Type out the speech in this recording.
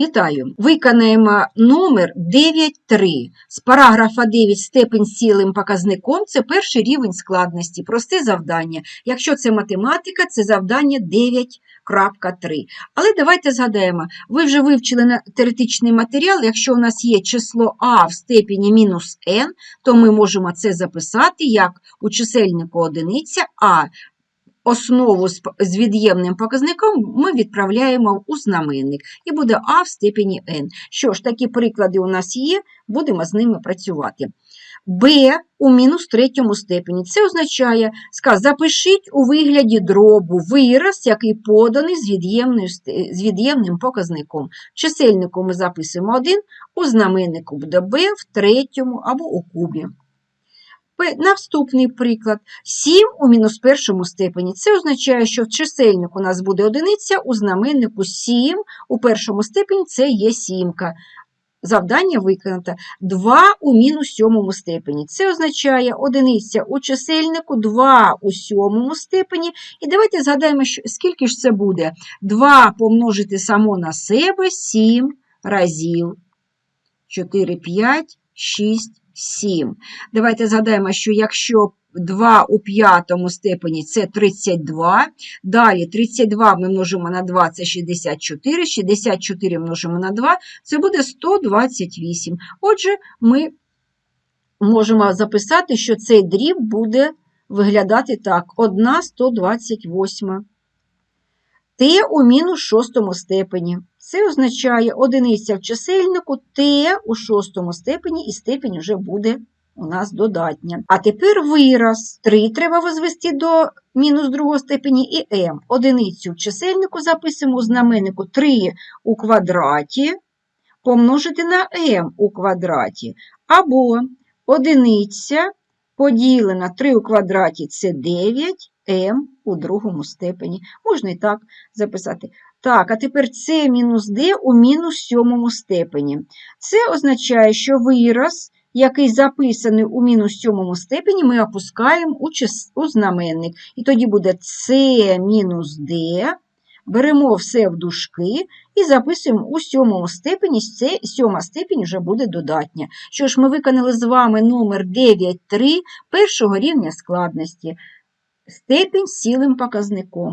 Вітаю! Виконаємо номер 9.3. З параграфа 9 степень цілим показником це перший рівень складності, просте завдання. Якщо це математика, це завдання 9.3. Але давайте згадаємо, ви вже вивчили теоретичний матеріал, якщо у нас є число а в степені мінус n, то ми можемо це записати як у чисельнику одиниця, а основу з від'ємним показником ми відправляємо у знаменник і буде а в степені n. Що ж, такі приклади у нас є, будемо з ними працювати. b у мінус третьому степені. Це означає, сказ, запишіть у вигляді дробу вираз, який поданий з, від'ємним показником. Чисельнику ми записуємо 1, у знаменнику буде b в третьому або у кубі. Наступний приклад. 7 у мінус першому степені. Це означає, що в чисельнику у нас буде одиниця, у знаменнику 7, у першому степені це є сімка. Завдання виконано. 2 у мінус сьомому степені. Це означає одиниця у чисельнику, 2 у сьомому степені. І давайте згадаємо, скільки ж це буде. 2 помножити само на себе 7 разів. 4, 5, 6, 7. Давайте згадаємо, що якщо 2 у п'ятому степені це 32, далі 32 ми множимо на 2 це 64, 64 множимо на 2 це буде 128. Отже, ми можемо записати, що цей дріб буде виглядати так: 1 128. Т у мінус шостому степені. Це означає одиниця в чисельнику, Т у шостому степені, і степень вже буде у нас додатня. А тепер вираз. 3 треба возвести до мінус другого степені і m. Одиницю в чисельнику записуємо у знаменнику 3 у квадраті помножити на m у квадраті. Або одиниця поділена 3 у квадраті це 9, m у другому степені. Можна і так записати. Так, а тепер c мінус d у мінус сьомому степені. Це означає, що вираз, який записаний у мінус сьомому степені, ми опускаємо у, чис... у знаменник. І тоді буде c мінус d, беремо все в дужки і записуємо у сьомому степені, це сьома степень вже буде додатня. Що ж, ми виконали з вами номер 9.3 першого рівня складності. Степень з цілим показником.